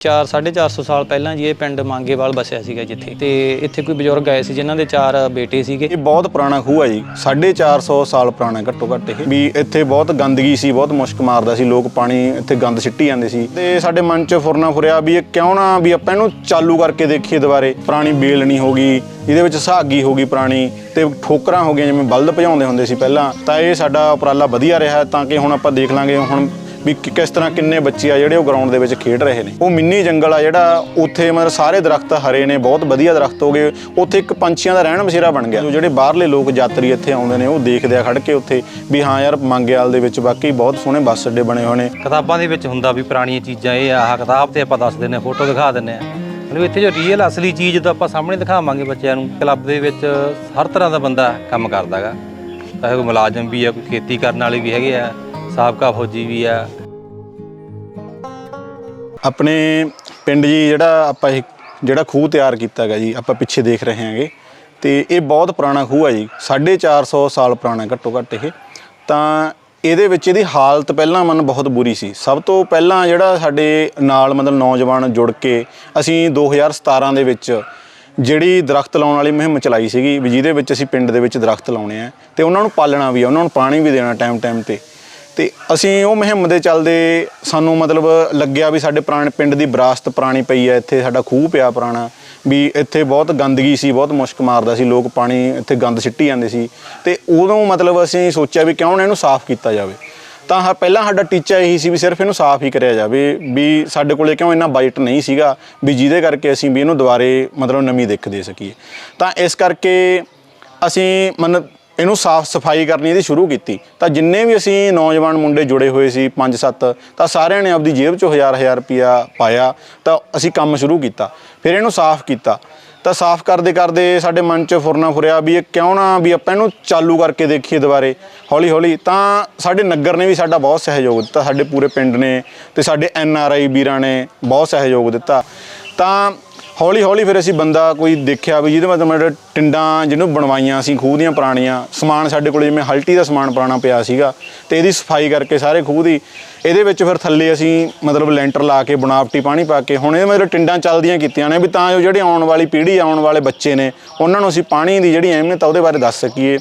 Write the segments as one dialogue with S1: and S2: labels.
S1: 4 450 ਸਾਲ ਪਹਿਲਾਂ ਜੀ ਇਹ ਪਿੰਡ ਮੰਗੇਵਾਲ ਬਸਿਆ ਸੀਗਾ ਜਿੱਥੇ। ਤੇ ਇੱਥੇ ਕੋਈ ਬਜ਼ੁਰਗ ਆਏ ਸੀ ਜਿਨ੍ਹਾਂ ਦੇ ਚਾਰ ਬੇਟੇ ਸੀਗੇ।
S2: ਇਹ ਬਹੁਤ ਪੁਰਾਣਾ ਖੂਹ ਹੈ ਜੀ। 450 ਸਾਲ ਪੁਰਾਣਾ ਘੱਟੋ ਘੱਟ ਇਹ। ਵੀ ਇੱਥੇ ਬਹੁਤ ਗੰਦਗੀ ਸੀ, ਬਹੁਤ ਮੁਸ਼ਕ ਮਾਰਦਾ ਸੀ। ਲੋਕ ਪਾਣੀ ਇੱਥੇ ਗੰਦ ਸਿੱਟੀ ਜਾਂਦੇ ਸੀ। ਤੇ ਸਾਡੇ ਮਨ 'ਚ ਫੁਰਨਾ ਫੁਰਿਆ ਵੀ ਇਹ ਕਿਉਂ ਨਾ ਵੀ ਆਪਾਂ ਇਹਨੂੰ ਚਾਲੂ ਕਰਕੇ ਦੇਖੀਏ ਦੁਬਾਰੇ। ਪੁਰਾਣੀ ਬੇਲਣੀ ਹੋ ਗਈ, ਇਹਦੇ ਵਿੱਚ ਸੁਹਾਗੀ ਹੋ ਗਈ ਪੁਰਾਣੀ ਤੇ ਠੋਕਰਾਂ ਹੋ ਗਈਆਂ ਜਿਵੇਂ ਬਲਦ ਭਜਾਉਂਦੇ ਹੁੰਦੇ ਸੀ ਪਹਿਲਾਂ। ਤਾਂ ਇਹ ਸਾਡਾ ਉਪਰਾਲਾ ਵਧੀਆ ਰਿਹਾ ਤਾਂ ਕਿ ਹੁਣ ਆਪਾਂ ਦੇਖ ਲਾਂਗੇ। ਹੁਣ ਵੀ ਕਿ- ਕਿਸ ਤਰ੍ਹਾਂ ਕਿੰਨੇ ਬੱਚੇ ਆ ਜਿਹੜੇ ਉਹ ਗਰਾਊਂਡ ਦੇ ਵਿੱਚ ਖੇਡ ਰਹੇ ਨੇ। ਉਹ ਮਿੰਨੀ ਜੰਗਲ ਆ ਜਿਹੜਾ ਉੱਥੇ ਮਤਲਬ ਸਾਰੇ ਦਰਖਤ ਹਰੇ ਨੇ, ਬਹੁਤ ਵਧੀਆ ਦਰਖਤ ਹੋ ਗਏ। ਉੱਥੇ ਇੱਕ ਪੰਛੀਆਂ ਦਾ ਰਹਿਣ ਬਸੇਰਾ ਬਣ ਗਿਆ। ਜੋ ਜਿਹੜੇ ਬਾਹਰਲੇ ਲੋਕ ਯਾਤਰੀ ਇੱਥੇ ਆਉਂਦੇ ਨੇ, ਉਹ ਦੇਖਦੇ ਆ ਖੜ ਕੇ ਉੱਥੇ ਵੀ ਹਾਂ ਯਾਰ ਮੰਗਿਆਲ ਦੇ ਵਿੱਚ ਵਾਕਈ ਬਹੁਤ ਸੋਹਣੇ ਬੱਸ ਅੱਡੇ ਬਣੇ ਹੋਏ ਨੇ।
S3: ਕਿਤਾਬਾਂ ਦੇ ਵਿੱਚ ਹੁੰਦਾ ਵੀ ਪੁਰਾਣੀਆਂ ਚੀਜ਼ਾਂ ਇਹ ਆਹ ਕਿਤਾਬ ਤੇ ਆਪਾਂ ਦੱਸ ਦਿੰਦੇ ਹਾਂ, ਫੋਟੋ ਦਿਖਾ ਦਿੰਦੇ ਆ ਮਤਲਬ ਇੱਥੇ ਜੋ ਰੀਅਲ ਅਸਲੀ ਚੀਜ਼ ਤਾਂ ਆਪਾਂ ਸਾਹਮਣੇ ਦਿਖਾਵਾਂਗੇ ਬੱਚਿਆਂ ਨੂੰ। ਕਲੱਬ ਦੇ ਵਿੱਚ ਹਰ ਤਰ੍ਹਾਂ ਦਾ ਬੰਦਾ ਕੰਮ ਕਰਦਾਗਾ। ਚਾਹੇ ਕੋਈ ਮੁਲਾਜ਼ਮ ਵੀ ਆ, ਕੋਈ ਖੇਤੀ ਕਰਨ ਵਾਲੇ ਵੀ ਹੈਗੇ ਆ, ਸਾਬਕਾ ਫੌਜੀ ਵੀ ਆ
S2: ਆਪਣੇ ਪਿੰਡ ਜੀ ਜਿਹੜਾ ਆਪਾਂ ਇਹ ਜਿਹੜਾ ਖੂਹ ਤਿਆਰ ਕੀਤਾ ਹੈਗਾ ਜੀ, ਆਪਾਂ ਪਿੱਛੇ ਦੇਖ ਰਹੇ ਹਾਂਗੇ। ਤੇ ਇਹ ਬਹੁਤ ਪੁਰਾਣਾ ਖੂਹ ਹੈ ਜੀ 450 ਸਾਲ ਪੁਰਾਣਾ ਘੱਟੋ ਘੱਟ ਇਹ। ਤਾਂ ਇਹਦੇ ਵਿੱਚ ਇਹਦੀ ਹਾਲਤ ਪਹਿਲਾਂ ਮਨ ਬਹੁਤ ਬੁਰੀ ਸੀ। ਸਭ ਤੋਂ ਪਹਿਲਾਂ ਜਿਹੜਾ ਸਾਡੇ ਨਾਲ ਮਤਲਬ ਨੌਜਵਾਨ ਜੁੜ ਕੇ ਅਸੀਂ 2017 ਦੇ ਵਿੱਚ ਜਿਹੜੀ ਦਰਖਤ ਲਾਉਣ ਵਾਲੀ ਮੁਹਿੰਮ ਚਲਾਈ ਸੀਗੀ, ਵੀ ਜਿਹਦੇ ਵਿੱਚ ਅਸੀਂ ਪਿੰਡ ਦੇ ਵਿੱਚ ਦਰਖਤ ਲਾਉਣੇ ਆ, ਤੇ ਉਹਨਾਂ ਨੂੰ ਪਾਲਣਾ ਵੀ ਆ, ਉਹਨਾਂ ਨੂੰ ਪਾਣੀ ਵੀ ਦੇਣਾ ਟਾਈਮ ਟਾਈਮ ਤੇ। ਤੇ ਅਸੀਂ ਉਹ ਮੁਹਿੰਮ ਦੇ ਚੱਲਦੇ ਸਾਨੂੰ ਮਤਲਬ ਲੱਗਿਆ ਵੀ ਸਾਡੇ ਪੁਰਾਣੇ ਪਿੰਡ ਦੀ ਵਿਰਾਸਤ ਪੁਰਾਣੀ ਪਈ ਹੈ, ਇੱਥੇ ਸਾਡਾ ਖੂਹ ਪਿਆ ਪੁਰਾਣਾ, ਵੀ ਇੱਥੇ ਬਹੁਤ ਗੰਦਗੀ ਸੀ, ਬਹੁਤ ਮੁਸ਼ਕ ਮਾਰਦਾ ਸੀ, ਲੋਕ ਪਾਣੀ ਇੱਥੇ ਗੰਦ ਸਿੱਟੀ ਜਾਂਦੇ ਸੀ ਤੇ ਉਦੋਂ ਮਤਲਬ ਅਸੀਂ ਸੋਚਿਆ ਵੀ ਕਿਉਂ ਨਾ ਇਹਨੂੰ ਸਾਫ਼ ਕੀਤਾ ਜਾਵੇ। ਤਾਂ ਹਾਂ, ਪਹਿਲਾਂ ਸਾਡਾ ਟੀਚਾ ਇਹੀ ਸੀ ਵੀ ਸਿਰਫ ਇਹਨੂੰ ਸਾਫ਼ ਹੀ ਕਰਿਆ ਜਾਵੇ, ਵੀ ਸਾਡੇ ਕੋਲੇ ਕਿਉਂ ਇੰਨਾ ਬਜਟ ਨਹੀਂ ਸੀਗਾ, ਵੀ ਜਿਹਦੇ ਕਰਕੇ ਅਸੀਂ ਵੀ ਇਹਨੂੰ ਦੁਬਾਰੇ ਮਤਲਬ ਨਵੀਂ ਦਿੱਖ ਦੇ ਸਕੀਏ। ਤਾਂ ਇਸ ਕਰਕੇ ਅਸੀਂ ਮਨ ਇਹਨੂੰ ਸਾਫ਼ ਸਫ਼ਾਈ ਕਰਨੀ ਇਹਦੀ ਸ਼ੁਰੂ ਕੀਤੀ। ਤਾਂ ਜਿੰਨੇ ਵੀ ਅਸੀਂ ਨੌਜਵਾਨ ਮੁੰਡੇ ਜੁੜੇ ਹੋਏ ਸੀ 5-7 ਤਾਂ ਸਾਰਿਆਂ ਨੇ ਆਪਦੀ ਜੇਬ ਚੋਂ ਹਜ਼ਾਰ ਹਜ਼ਾਰ ਰੁਪਿਆ ਪਾਇਆ, ਤਾਂ ਅਸੀਂ ਕੰਮ ਸ਼ੁਰੂ ਕੀਤਾ। ਫਿਰ ਇਹਨੂੰ ਸਾਫ਼ ਕੀਤਾ। ਤਾਂ ਸਾਫ਼ ਕਰਦੇ ਕਰਦੇ ਸਾਡੇ ਮਨ 'ਚ ਫੁਰਨਾ ਫੁਰਿਆ ਵੀ ਇਹ ਕਿਉਂ ਨਾ ਵੀ ਆਪਾਂ ਇਹਨੂੰ ਚਾਲੂ ਕਰਕੇ ਦੇਖੀਏ ਦੁਬਾਰੇ, ਹੌਲੀ ਹੌਲੀ। ਤਾਂ ਸਾਡੇ ਨਗਰ ਨੇ ਵੀ ਸਾਡਾ ਬਹੁਤ ਸਹਿਯੋਗ ਦਿੱਤਾ, ਸਾਡੇ ਪੂਰੇ ਪਿੰਡ ਨੇ ਤੇ ਸਾਡੇ ਐਨ ਆਰ ਆਈ ਵੀਰਾਂ ਨੇ ਬਹੁਤ ਸਹਿਯੋਗ ਦਿੱਤਾ। ਤਾਂ ਹੌਲੀ ਹੌਲੀ ਫਿਰ ਅਸੀਂ ਬੰਦਾ ਕੋਈ ਦੇਖਿਆ ਵੀ ਜਿਹਦੇ ਮਤਲਬ ਮਤਲਬ ਟਿੰਡਾਂ ਜਿਹਨੂੰ ਬਣਵਾਈਆਂ ਸੀ, ਖੂਹ ਦੀਆਂ ਪੁਰਾਣੀਆਂ, ਸਮਾਨ ਸਾਡੇ ਕੋਲ ਜਿਵੇਂ ਹਲਟੀ ਦਾ ਸਮਾਨ ਪੁਰਾਣਾ ਪਿਆ ਸੀਗਾ ਤੇ ਇਹਦੀ ਸਫ਼ਾਈ ਕਰਕੇ ਸਾਰੇ ਖੂਹ ਦੀ, ਇਹਦੇ ਵਿੱਚ ਫਿਰ ਥੱਲੇ ਅਸੀਂ ਮਤਲਬ ਲੈਂਟਰ ਲਾ ਕੇ, ਬਣਾਵਟੀ ਪਾਣੀ ਪਾ ਕੇ, ਹੁਣ ਇਹ ਮਤਲਬ ਟਿੰਡਾਂ ਚੱਲਦੀਆਂ ਕੀਤੀਆਂ ਨੇ ਵੀ ਤਾਂ ਜੋ ਜਿਹੜੇ ਆਉਣ ਵਾਲੀ ਪੀੜ੍ਹੀ, ਆਉਣ ਵਾਲੇ ਬੱਚੇ ਨੇ, ਉਹਨਾਂ ਨੂੰ ਅਸੀਂ ਪਾਣੀ ਦੀ ਜਿਹੜੀ ਅਹਿਮੀਅਤ ਆ ਉਹਦੇ ਬਾਰੇ ਦੱਸ ਸਕੀਏ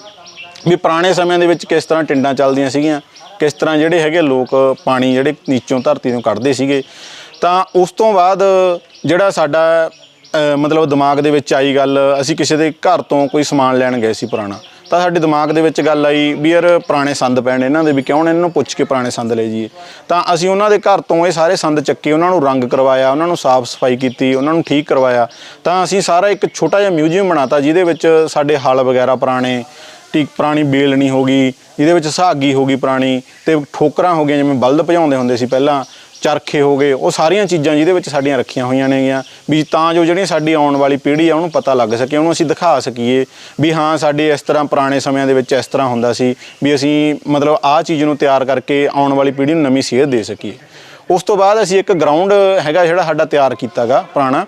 S2: ਵੀ ਪੁਰਾਣੇ ਸਮਿਆਂ ਦੇ ਵਿੱਚ ਕਿਸ ਤਰ੍ਹਾਂ ਟਿੰਡਾਂ ਚੱਲਦੀਆਂ ਸੀਗੀਆਂ, ਕਿਸ ਤਰ੍ਹਾਂ ਜਿਹੜੇ ਹੈਗੇ ਲੋਕ ਪਾਣੀ ਜਿਹੜੇ ਨੀਚੋਂ ਧਰਤੀ ਤੋਂ ਕੱਢਦੇ ਸੀਗੇ। ਤਾਂ ਉਸ ਤੋਂ ਬਾਅਦ ਜਿਹੜਾ ਸਾਡਾ ਮਤਲਬ ਦਿਮਾਗ ਦੇ ਵਿੱਚ ਆਈ ਗੱਲ, ਅਸੀਂ ਕਿਸੇ ਦੇ ਘਰ ਤੋਂ ਕੋਈ ਸਮਾਨ ਲੈਣ ਗਏ ਸੀ ਪੁਰਾਣਾ। ਤਾਂ ਸਾਡੇ ਦਿਮਾਗ ਦੇ ਵਿੱਚ ਗੱਲ ਆਈ ਵੀ ਯਾਰ ਪੁਰਾਣੇ ਸੰਦ ਪੈਣ ਇਹਨਾਂ ਦੇ ਵੀ ਕਿਉਂ ਨਾ, ਇਹਨਾਂ ਨੂੰ ਪੁੱਛ ਕੇ ਪੁਰਾਣੇ ਸੰਦ ਲੈ ਜੀਏ ਤਾਂ ਅਸੀਂ ਉਹਨਾਂ ਦੇ ਘਰ ਤੋਂ ਇਹ ਸਾਰੇ ਸੰਦ ਚੱਕੇ, ਉਹਨਾਂ ਨੂੰ ਰੰਗ ਕਰਵਾਇਆ, ਉਹਨਾਂ ਨੂੰ ਸਾਫ਼ ਸਫ਼ਾਈ ਕੀਤੀ, ਉਹਨਾਂ ਨੂੰ ਠੀਕ ਕਰਵਾਇਆ। ਤਾਂ ਅਸੀਂ ਸਾਰਾ ਇੱਕ ਛੋਟਾ ਜਿਹਾ ਮਿਊਜ਼ੀਅਮ ਬਣਾਤਾ, ਜਿਹਦੇ ਵਿੱਚ ਸਾਡੇ ਹਲ ਵਗੈਰਾ ਪੁਰਾਣੇ ਟੀਕ ਪੁਰਾਣੀ ਬੇਲਣੀ ਹੋ ਗਈ, ਜਿਹਦੇ ਵਿੱਚ ਸੁਹਾਗੀ ਹੋ ਗਈ ਪੁਰਾਣੀ ਤੇ ਠੋਕਰਾਂ ਹੋ ਗਈਆਂ, ਜਿਵੇਂ ਬਲਦ ਭਜਾਉਂਦੇ ਹੁੰਦੇ ਸੀ ਪਹਿਲਾਂ। ਚਰਖੇ ਹੋ ਗਏ, ਉਹ ਸਾਰੀਆਂ ਚੀਜ਼ਾਂ ਜਿਹਦੇ ਵਿੱਚ ਸਾਡੀਆਂ ਰੱਖੀਆਂ ਹੋਈਆਂ ਨੇਗੀਆਂ, ਵੀ ਤਾਂ ਜੋ ਜਿਹੜੀ ਸਾਡੀ ਆਉਣ ਵਾਲੀ ਪੀੜ੍ਹੀ ਆ, ਉਹਨੂੰ ਪਤਾ ਲੱਗ ਸਕੇ, ਉਹਨੂੰ ਅਸੀਂ ਦਿਖਾ ਸਕੀਏ ਵੀ ਹਾਂ, ਸਾਡੇ ਇਸ ਤਰ੍ਹਾਂ ਪੁਰਾਣੇ ਸਮਿਆਂ ਦੇ ਵਿੱਚ ਇਸ ਤਰ੍ਹਾਂ ਹੁੰਦਾ ਸੀ, ਵੀ ਅਸੀਂ ਮਤਲਬ ਆਹ ਚੀਜ਼ ਨੂੰ ਤਿਆਰ ਕਰਕੇ ਆਉਣ ਵਾਲੀ ਪੀੜ੍ਹੀ ਨੂੰ ਨਵੀਂ ਸੇਧ ਦੇ ਸਕੀਏ। ਉਸ ਤੋਂ ਬਾਅਦ ਅਸੀਂ ਇੱਕ ਗਰਾਊਂਡ ਹੈਗਾ ਜਿਹੜਾ ਸਾਡਾ ਤਿਆਰ ਕੀਤਾਗਾ ਪੁਰਾਣਾ,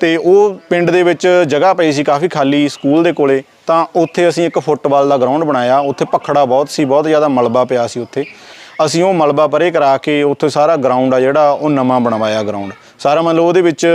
S2: ਤੇ ਉਹ ਪਿੰਡ ਦੇ ਵਿੱਚ ਜਗ੍ਹਾ ਪਈ ਸੀ ਕਾਫੀ ਖਾਲੀ ਸਕੂਲ ਦੇ ਕੋਲੇ, ਤਾਂ ਉੱਥੇ ਅਸੀਂ ਇੱਕ ਫੁੱਟਬਾਲ ਦਾ ਗਰਾਊਂਡ ਬਣਾਇਆ, ਉੱਥੇ ਪਖੜਾ ਬਹੁਤ ਸੀ, ਬਹੁਤ ਜ਼ਿਆਦਾ ਮਲਬਾ ਪਿਆ ਸੀ ਉੱਥੇ। ਅਸੀਂ ਉਹ ਮਲਬਾ ਪਰੇ ਕਰਾ ਕੇ ਉੱਥੇ ਸਾਰਾ ਗਰਾਊਂਡ ਆ ਜਿਹੜਾ, ਉਹ ਨਵਾਂ ਬਣਵਾਇਆ ਗਰਾਊਂਡ ਸਾਰਾ ਮਤਲਬ ਉਹਦੇ ਵਿੱਚ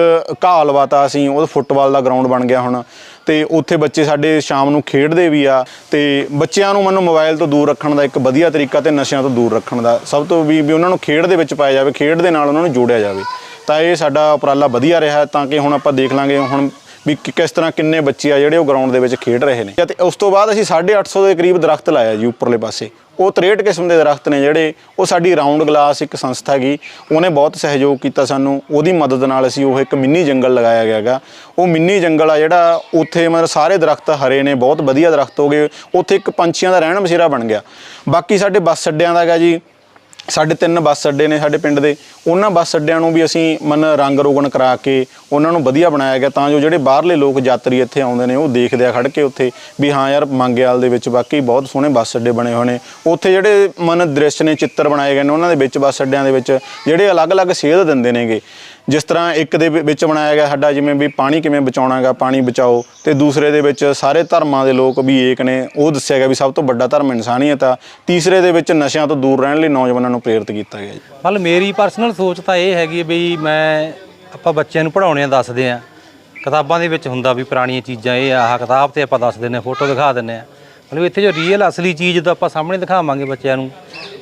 S2: ਘਾਹ ਲਵਾਤਾ ਅਸੀਂ ਉਹ ਫੁੱਟਬਾਲ ਦਾ ਗਰਾਊਂਡ ਬਣ ਗਿਆ ਹੁਣ। ਤੇ ਉੱਥੇ ਬੱਚੇ ਸਾਡੇ ਸ਼ਾਮ ਨੂੰ ਖੇਡਦੇ ਵੀ ਆ, ਤੇ ਬੱਚਿਆਂ ਨੂੰ ਮੈਨੂੰ ਮੋਬਾਈਲ ਤੋਂ ਦੂਰ ਰੱਖਣ ਦਾ ਇੱਕ ਵਧੀਆ ਤਰੀਕਾ ਤੇ ਨਸ਼ਿਆਂ ਤੋਂ ਦੂਰ ਰੱਖਣ ਦਾ। ਸਭ ਤੋਂ ਵੀ ਵੀ ਉਹਨਾਂ ਨੂੰ ਖੇਡ ਦੇ ਵਿੱਚ ਪਾਇਆ ਜਾਵੇ, ਖੇਡ ਦੇ ਨਾਲ ਉਹਨਾਂ ਨੂੰ ਜੋੜਿਆ ਜਾਵੇ। ਤਾਂ ਇਹ ਸਾਡਾ ਉਪਰਾਲਾ ਵਧੀਆ ਰਿਹਾ, ਤਾਂ ਕਿ ਹੁਣ ਆਪਾਂ ਦੇਖ ਲਾਂਗੇ ਹੁਣ ਵੀ ਕਿਸ ਤਰ੍ਹਾਂ ਕਿੰਨੇ ਬੱਚੇ ਆ ਜਿਹੜੇ ਉਹ ਗਰਾਊਂਡ ਦੇ ਵਿੱਚ ਖੇਡ ਰਹੇ ਨੇ। ਤੇ ਉਸ ਤੋਂ ਬਾਅਦ ਅਸੀਂ 850 ਦੇ ਕਰੀਬ ਦਰਖਤ ਲਾਇਆ ਜੀ ਉੱਪਰਲੇ ਪਾਸੇ। ਉਹ 63 ਕਿਸਮ ਦੇ ਦਰਖਤ ਨੇ ਜਿਹੜੇ ਉਹ ਸਾਡੀ ਰਾਉਂਡ ਗਲਾਸ ਇੱਕ ਸੰਸਥਾ ਗਈ ਉਹਨੇ ਬਹੁਤ ਸਹਿਯੋਗ ਕੀਤਾ ਸਾਨੂੰ, ਉਹਦੀ ਮਦਦ ਨਾਲ ਅਸੀਂ ਉਹ ਇੱਕ ਮਿੰਨੀ ਜੰਗਲ ਲਗਾਇਆ ਗਿਆ ਹੈਗਾ। ਉਹ ਮਿੰਨੀ ਜੰਗਲ ਆ ਜਿਹੜਾ ਉੱਥੇ ਮਤਲਬ ਸਾਰੇ ਦਰਖਤ ਹਰੇ ਨੇ, ਬਹੁਤ ਵਧੀਆ ਦਰਖਤ ਹੋ ਗਏ, ਉੱਥੇ ਇੱਕ ਪੰਛੀਆਂ ਦਾ ਰਹਿਣ ਬਸੇਰਾ ਬਣ ਗਿਆ। ਬਾਕੀ ਸਾਡੇ ਬੱਸ ਅੱਡਿਆਂ ਦਾ ਹੈਗਾ ਜੀ ਸਾਡੇ ਤਿੰਨ ਬੱਸ ਅੱਡੇ ਨੇ ਸਾਡੇ ਪਿੰਡ ਦੇ। ਉਹਨਾਂ ਬੱਸ ਅੱਡਿਆਂ ਨੂੰ ਵੀ ਅਸੀਂ ਮਨ ਰੰਗ ਰੋਗਨ ਕਰਾ ਕੇ ਉਹਨਾਂ ਨੂੰ ਵਧੀਆ ਬਣਾਇਆ ਗਿਆ ਤਾਂ ਜੋ ਜਿਹੜੇ ਬਾਹਰਲੇ ਲੋਕ ਯਾਤਰੀ ਇੱਥੇ ਆਉਂਦੇ ਨੇ ਉਹ ਦੇਖਦੇ ਆ ਖੜ ਕੇ ਉੱਥੇ ਵੀ ਹਾਂ ਯਾਰ ਮੰਗਿਆਲ ਦੇ ਵਿੱਚ ਵਾਕਈ ਬਹੁਤ ਸੋਹਣੇ ਬੱਸ ਅੱਡੇ ਬਣੇ ਹੋਏ ਨੇ। ਉੱਥੇ ਜਿਹੜੇ ਮਨ ਦ੍ਰਿਸ਼ ਨੇ ਚਿੱਤਰ ਬਣਾਏ ਗਏ ਨੇ ਉਹਨਾਂ ਦੇ ਵਿੱਚ ਬੱਸ ਅੱਡਿਆਂ ਦੇ ਵਿੱਚ ਜਿਹੜੇ ਅਲੱਗ-ਅਲੱਗ ਸੇਧ ਦਿੰਦੇ ਨੇਗੇ। ਜਿਸ ਤਰ੍ਹਾਂ ਇੱਕ ਦੇ ਵਿ- ਵਿੱਚ ਬਣਾਇਆ ਗਿਆ ਸਾਡਾ ਜਿਵੇਂ ਵੀ ਪਾਣੀ ਕਿਵੇਂ ਬਚਾਉਣਾਗਾ, ਪਾਣੀ ਬਚਾਓ ਤੇ ਦੂਸਰੇ ਦੇ ਵਿੱਚ ਸਾਰੇ ਧਰਮਾਂ ਦੇ ਲੋਕ ਵੀ ਏਕ ਨੇ, ਉਹ ਦੱਸਿਆ ਗਿਆ ਵੀ ਸਭ ਤੋਂ ਵੱਡਾ ਧਰਮ ਇਨਸਾਨੀਅਤ ਆ। ਤੀਸਰੇ ਦੇ ਵਿੱਚ ਨਸ਼ਿਆਂ ਤੋਂ ਦੂਰ ਰਹਿਣ ਲਈ ਨੌਜਵਾਨਾਂ ਨੂੰ ਪ੍ਰੇਰਿਤ ਕੀਤਾ ਗਿਆ ਜੀ।
S3: ਮਤਲਬ ਮੇਰੀ ਪਰਸਨਲ ਸੋਚ ਤਾਂ ਇਹ ਹੈਗੀ ਵੀ ਮੈਂ ਆਪਾਂ ਬੱਚਿਆਂ ਨੂੰ ਪੜਾਉਣੇ ਆ, ਦੱਸਦੇ ਆ। ਕਿਤਾਬਾਂ ਦੇ ਵਿੱਚ ਹੁੰਦਾ ਵੀ ਪੁਰਾਣੀਆਂ ਚੀਜ਼ਾਂ ਇਹ ਆਹ ਕਿਤਾਬ ਤੇ ਆਪਾਂ ਦੱਸ ਦਿੰਦੇ ਆ ਫੋਟੋ ਦਿਖਾ ਦਿੰਦੇ ਆ। ਮਤਲਬ ਇੱਥੇ ਜੋ ਰੀਅਲ ਅਸਲੀ ਚੀਜ਼ ਜਦੋਂ ਆਪਾਂ ਸਾਹਮਣੇ ਦਿਖਾਵਾਂਗੇ ਬੱਚਿਆਂ ਨੂੰ,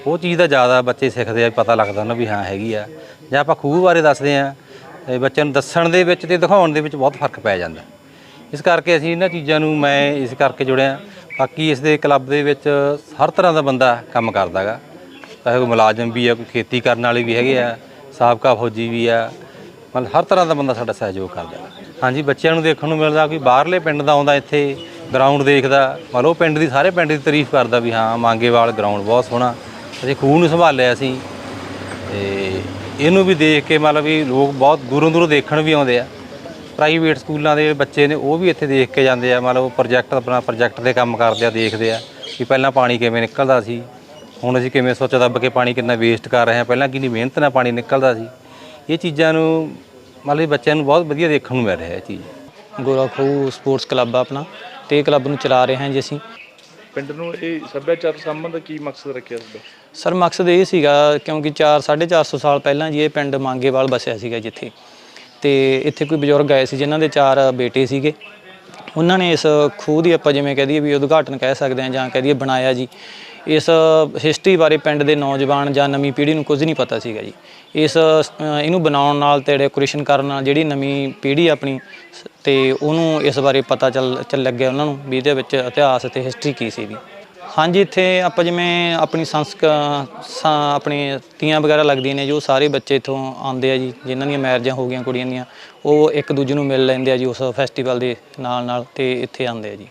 S3: ਉਹ ਚੀਜ਼ ਦਾ ਜ਼ਿਆਦਾ ਬੱਚੇ ਸਿੱਖਦੇ ਆ ਪਤਾ ਲੱਗਦਾ ਉਹਨਾਂ ਵੀ ਹਾਂ ਹੈਗੀ ਆ। ਜਾਂ ਆਪਾਂ ਖੂਹ ਬਾਰੇ ਦੱਸਦੇ ਆ, ਤੇ ਬੱਚਿਆਂ ਨੂੰ ਦੱਸਣ ਦੇ ਵਿੱਚ ਤੇ ਦਿਖਾਉਣ ਦੇ ਵਿੱਚ ਬਹੁਤ ਫ਼ਰਕ ਪੈ ਜਾਂਦਾ। ਇਸ ਕਰਕੇ ਅਸੀਂ ਇਹਨਾਂ ਚੀਜ਼ਾਂ ਨੂੰ ਮੈਂ ਇਸ ਕਰਕੇ ਜੁੜਿਆ, ਬਾਕੀ ਇਸ ਦੇ ਕਲੱਬ ਦੇ ਵਿੱਚ ਹਰ ਤਰ੍ਹਾਂ ਦਾ ਬੰਦਾ ਕੰਮ ਕਰਦਾਗਾ ਚਾਹੇ ਕੋਈ ਮੁਲਾਜ਼ਮ ਵੀ ਆ, ਕੋਈ ਖੇਤੀ ਕਰਨ ਵਾਲੇ ਵੀ ਹੈਗੇ ਆ, ਸਾਬਕਾ ਫੌਜੀ ਵੀ ਆ, ਮਤਲਬ ਹਰ ਤਰ੍ਹਾਂ ਦਾ ਬੰਦਾ ਸਾਡਾ ਸਹਿਯੋਗ ਕਰਦਾ। ਹਾਂਜੀ, ਬੱਚਿਆਂ ਨੂੰ ਦੇਖਣ ਨੂੰ ਮਿਲਦਾ ਕੋਈ ਬਾਹਰਲੇ ਪਿੰਡ ਦਾ ਆਉਂਦਾ ਇੱਥੇ ਗਰਾਊਂਡ ਦੇਖਦਾ ਮਤਲਬ ਉਹ ਪਿੰਡ ਦੀ ਸਾਰੇ ਪਿੰਡ ਦੀ ਤਾਰੀਫ ਕਰਦਾ ਵੀ ਹਾਂ ਮੰਗੇਵਾਲ ਗਰਾਊਂਡ ਬਹੁਤ ਸੋਹਣਾ। ਅਸੀਂ ਖੂਹ ਨੂੰ ਸੰਭਾਲਿਆ ਸੀ। ਤੇ ਇਹਨੂੰ ਵੀ ਦੇਖ ਕੇ ਮਤਲਬ ਵੀ ਲੋਕ ਬਹੁਤ ਦੂਰੋਂ ਦੂਰੋਂ ਦੇਖਣ ਵੀ ਆਉਂਦੇ ਆ। ਪ੍ਰਾਈਵੇਟ ਸਕੂਲਾਂ ਦੇ ਬੱਚੇ ਨੇ, ਉਹ ਵੀ ਇੱਥੇ ਦੇਖ ਕੇ ਜਾਂਦੇ ਆ। ਮਤਲਬ ਪ੍ਰੋਜੈਕਟ ਆਪਣਾ ਪ੍ਰੋਜੈਕਟ ਦੇ ਕੰਮ ਕਰਦੇ ਆ, ਦੇਖਦੇ ਆ ਕਿ ਪਹਿਲਾਂ ਪਾਣੀ ਕਿਵੇਂ ਨਿਕਲਦਾ ਸੀ। ਹੁਣ ਅਸੀਂ ਕਿਵੇਂ ਸੋਚ ਦੱਬ ਕੇ ਪਾਣੀ ਕਿੰਨਾ ਵੇਸਟ ਕਰ ਰਹੇ ਹਾਂ। ਪਹਿਲਾਂ ਕਿੰਨੀ ਮਿਹਨਤ ਨਾਲ ਪਾਣੀ ਨਿਕਲਦਾ ਸੀ। ਇਹ ਚੀਜ਼ਾਂ ਨੂੰ ਮਤਲਬ ਬੱਚਿਆਂ ਨੂੰ ਬਹੁਤ ਵਧੀਆ ਦੇਖਣ ਨੂੰ ਮਿਲ ਰਿਹਾ ਇਹ ਚੀਜ਼।
S1: ਗੋਰਾ ਖੂਹ ਸਪੋਰਟਸ ਕਲੱਬ ਆ ਆਪਣਾ। ਤੇ ਇਹ ਕਲੱਬ ਨੂੰ ਚਲਾ ਰਹੇ ਹਾਂ ਜੀ ਅਸੀਂ।
S4: ਪਿੰਡ ਨੂੰ ਇਹ ਸੱਭਿਆਚਾਰ ਦਾ ਕੀ ਮਕਸਦ ਰੱਖਿਆ ਤੁਹਾਡਾ
S1: ਸਰ ਮਕਸਦ ਇਹ ਸੀਗਾ ਕਿਉਂਕਿ 4 450 ਸਾਲ ਪਹਿਲਾਂ ਜੀ ਇਹ ਪਿੰਡ ਮੰਗੇਵਾਲ ਵਸਿਆ ਸੀਗਾ ਜਿੱਥੇ। ਤੇ ਇੱਥੇ ਕੋਈ ਬਜ਼ੁਰਗ ਆਏ ਸੀ ਜਿਨ੍ਹਾਂ ਦੇ ਚਾਰ ਬੇਟੇ ਸੀਗੇ। ਉਹਨਾਂ ਨੇ ਇਸ ਖੂਹ ਦੀ ਆਪਾਂ ਜਿਵੇਂ ਕਹਿ ਦਈਏ ਵੀ ਉਦਘਾਟਨ ਕਹਿ ਸਕਦੇ ਹਾਂ ਜਾਂ ਕਹਿ ਦਈਏ ਬਣਾਇਆ ਜੀ। ਇਸ ਹਿਸਟਰੀ ਬਾਰੇ ਪਿੰਡ ਦੇ ਨੌਜਵਾਨ ਜਾਂ ਨਵੀਂ ਪੀੜ੍ਹੀ ਨੂੰ ਕੁਝ ਨਹੀਂ ਪਤਾ ਸੀਗਾ ਜੀ। ਇਸ ਇਹਨੂੰ ਬਣਾਉਣ ਨਾਲ ਤੇ ਡੈਕੋਰੇਸ਼ਨ ਕਰਨ ਨਾਲ ਜਿਹੜੀ ਨਵੀਂ ਪੀੜ੍ਹੀ ਆਪਣੀ ਸ- ਤੇ ਉਹਨੂੰ ਇਸ ਬਾਰੇ ਪਤਾ ਚੱਲ ਚੱਲ ਲੱਗਿਆ ਉਹਨਾਂ ਨੂੰ ਵੀ ਇਹਦੇ ਵਿੱਚ ਇਤਿਹਾਸ ਤੇ ਹਿਸਟਰੀ ਕੀ ਸੀਗੀ। ਹਾਂਜੀ, ਇੱਥੇ ਆਪਾਂ ਜਿਵੇਂ ਆਪਣੀ ਸੰਸਕ ਆਪਣੇ ਤੀਆਂ ਵਗੈਰਾ ਲੱਗਦੀਆਂ ਨੇ ਜੋ ਸਾਰੇ ਬੱਚੇ ਇੱਥੋਂ ਆਉਂਦੇ ਆ ਜੀ, ਜਿਨ੍ਹਾਂ ਦੀਆਂ ਮੈਰਿਜਾਂ ਹੋ ਗਈਆਂ ਕੁੜੀਆਂ ਦੀਆਂ, ਉਹ ਇੱਕ ਦੂਜੇ ਨੂੰ ਮਿਲ ਲੈਂਦੇ ਆ ਜੀ ਉਸ ਫੈਸਟੀਵਲ ਦੇ ਨਾਲ ਨਾਲ ਤੇ ਇੱਥੇ ਆਉਂਦੇ ਆ ਜੀ।